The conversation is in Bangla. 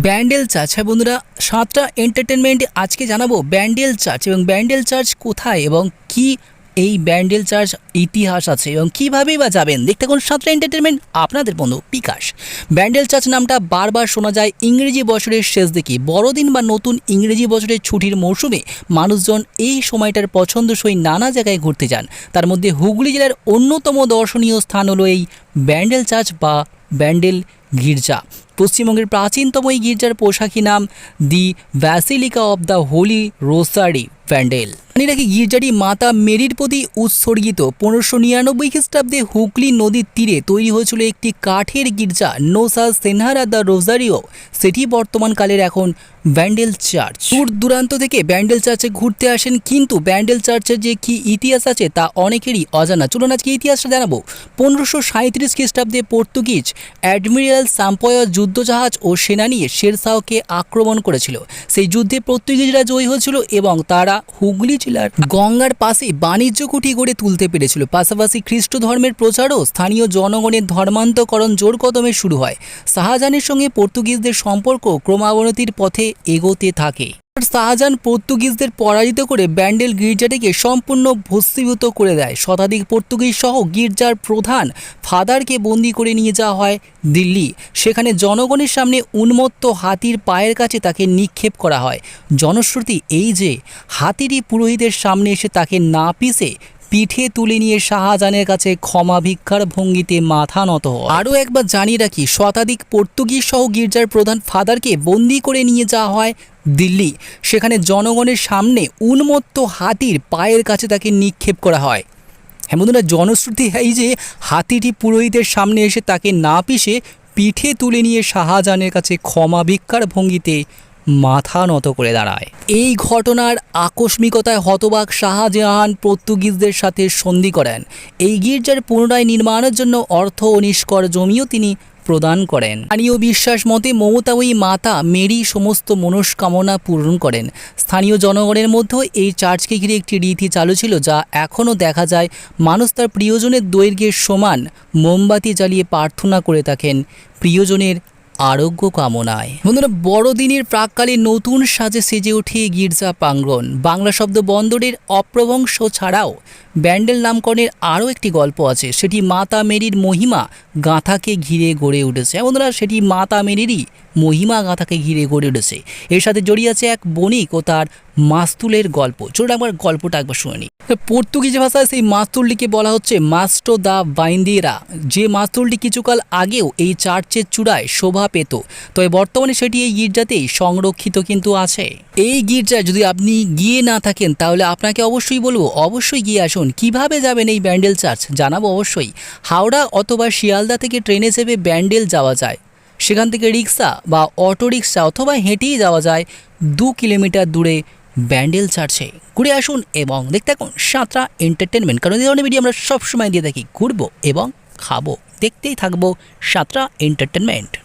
ব্যান্ডেল চার্চ। হ্যাঁ বন্ধুরা, সাতটা এন্টারটেনমেন্ট আজকে জানাব। ব্যান্ডেল চার্চ এবং ব্যান্ডেল চার্চ কোথায় এবং কি এই ব্যান্ডেল চার্চ ইতিহাস আছে এবং কীভাবেই বা যাবেন? দেখতে কোন সাতটা এন্টারটেনমেন্ট আপনাদের বন্ধু বিকাশ। ব্যান্ডেল চার্চ নামটা বারবার শোনা যায় ইংরেজি বছরের শেষ দিকে। বড়দিন বা নতুন ইংরেজি বছরের ছুটির মৌসুমে মানুষজন এই সময়টার পছন্দসই নানা জায়গায় ঘুরতে যান। তার মধ্যে হুগলি জেলার অন্যতম দর্শনীয় স্থান হলো এই ব্যান্ডেল চার্চ বা ব্যান্ডেল গির্জা। পশ্চিমবঙ্গের প্রাচীনতম এই গির্জার পোশাকি নাম the basilica of the holy rosary. Pandal. রাখি গির্জাটি মাতা মেরির প্রতি উৎসর্গিত। পনেরোশো নিরানব্বই খ্রিস্টাব্দে হুগলি নদীর তীরে তৈরি হয়েছিল একটি কাঠের গির্জা নোসা সেনহারা দ্য রোজারিও। সেটি বর্তমানকালের এখন ব্যান্ডেল চার্চ। দূর দূরান্ত থেকে ব্যান্ডেল চার্চে ঘুরতে আসেন, কিন্তু ব্যান্ডেল চার্চের যে কি ইতিহাস আছে তা অনেকেরই অজানা। চলুন আজকে ইতিহাসটা জানাব। পনেরোশো সাঁত্রিশ খ্রিস্টাব্দে পর্তুগিজ অ্যাডমিরাল সাম্পয় যুদ্ধজাহাজ ও সেনা নিয়ে শেরশাহকে আক্রমণ করেছিল। সেই যুদ্ধে পর্তুগিজরা জয়ী হয়েছিল এবং তারা হুগলি জেলার গঙ্গার পাশে বাণিজ্য কুঠি গড়ে তুলতে পেরেছিল। পাশাপাশি খ্রিস্ট ধর্মের প্রচারও স্থানীয় জনগণের ধর্মান্তকরণ জোর কদমে শুরু হয়। শাহজাহানের সঙ্গে পর্তুগিজদের সম্পর্ক ক্রমাবনতির পথে এগোতে থাকে। শাহজাহান পর্তুগিজদের পরাজিত করে ব্যান্ডেল গির্জাটিকে সম্পূর্ণ ভস্মীভূত করে দেয়। শতাধিক পর্তুগিজ সহ গির্জার প্রধান ফাদারকে বন্দি করে নিয়ে যাওয়া হয় দিল্লি। সেখানে জনগণের সামনে উন্মত্ত হাতির পায়ের কাছে তাকে নিক্ষেপ করা হয়। জনশ্রুতি এই যে, হাতিটি পুরোহিতের সামনে এসে তাকে না পিষে পিঠে তুলে নিয়ে শাহজাহানের কাছে ক্ষমা ভিক্ষার ভঙ্গিতে মাথা নত আরও একবার জানিয়ে রাখি, শতাধিক পর্তুগিজ সহ গির্জার প্রধান ফাদারকে বন্দি করে নিয়ে যাওয়া হয় দিল্লি। সেখানে জনগণের সামনে উন্মত্ত হাতির পায়ের কাছে তাকে নিক্ষেপ করা হয়। হ্যাঁ বন্ধুরা, জনশ্রুতি এই যে হাতিটি পুরোহিতের সামনে এসে তাকে না পিষে পিঠে তুলে নিয়ে শাহজাহানের কাছে ক্ষমা ভিক্ষার ভঙ্গিতে মাথা নত করে দাঁড়ায়। এই ঘটনার আকস্মিকতায় হতবাক শাহজাহান পর্তুগিজদের সাথে সন্ধি করেন। এই গির্জার পুনরায় নির্মাণের জন্য অর্থ ও নিষ্কর জমিও তিনি প্রদান করেন। স্থানীয় বিশ্বাস মতে মমতা ওই মাতা মেরি সমস্ত মনস্কামনা পূরণ করেন। স্থানীয় জনগণের মধ্যেও এই চার্চকে ঘিরে একটি রীতি চালু ছিল যা এখনও দেখা যায় মানুষ তার প্রিয়জনের দৈর্ঘ্যের সমান মোমবাতি জ্বালিয়ে প্রার্থনা করে থাকেন। প্রিয়জনের আরোগ্য কামনায়। বন্ধুরা, বড়দিনের প্রাককালে নতুন সাজে সেজে উঠে গির্জা প্রাঙ্গণ। বাংলা শব্দ বন্দরের অপ্রবংশ ছাড়াও ব্যান্ডেল নামকরণের আরও একটি গল্প আছে। সেটি মাতা মেরির মহিমা গাঁথাকে ঘিরে গড়ে উঠেছে। হ্যাঁ বন্ধুরা, সেটি মাতা মেরিরই মহিমা গাঁথাকে ঘিরে গড়ে উঠেছে। এর সাথে জড়িয়ে আছে এক বণিক ও তার মাস্তুলের গল্প। চলুন একবার গল্পটা একবার শুনে নিই। পর্তুগিজ ভাষায় সেই মাস্তুলটিকে বলা হচ্ছে মাস্টো দা বাইন্দিরা যে মাস্তুলটি কিছুকাল আগেও এই চার্চের চূড়ায় শোভা পেত, তবে বর্তমানে সেটি এই গির্জাতেই সংরক্ষিত কিন্তু আছে। এই গির্জায় যদি আপনি গিয়ে না থাকেন, তাহলে আপনাকে অবশ্যই বলব, অবশ্যই গিয়ে আসুন। কীভাবে যাবেন এই ব্যান্ডেল চার্চ? জানাব অবশ্যই। হাওড়া অথবা শিয়ালদা থেকে ট্রেনে চেপে ব্যান্ডেল যাওয়া যায়। সেখান থেকে রিক্সা বা অটো রিক্সা অথবা হেঁটেই যাওয়া যায়। দু কিলোমিটার দূরে ব্যান্ডেল চার্চে ঘুরে আসুন এবং দেখতে থাকুন সাঁতরা এন্টারটেনমেন্ট কারণ এই ধরনের ভিডিও আমরা সবসময় দিয়ে থাকি। ঘুরবো এবং খাব। দেখতেই থাকব সাঁতরা এন্টারটেনমেন্ট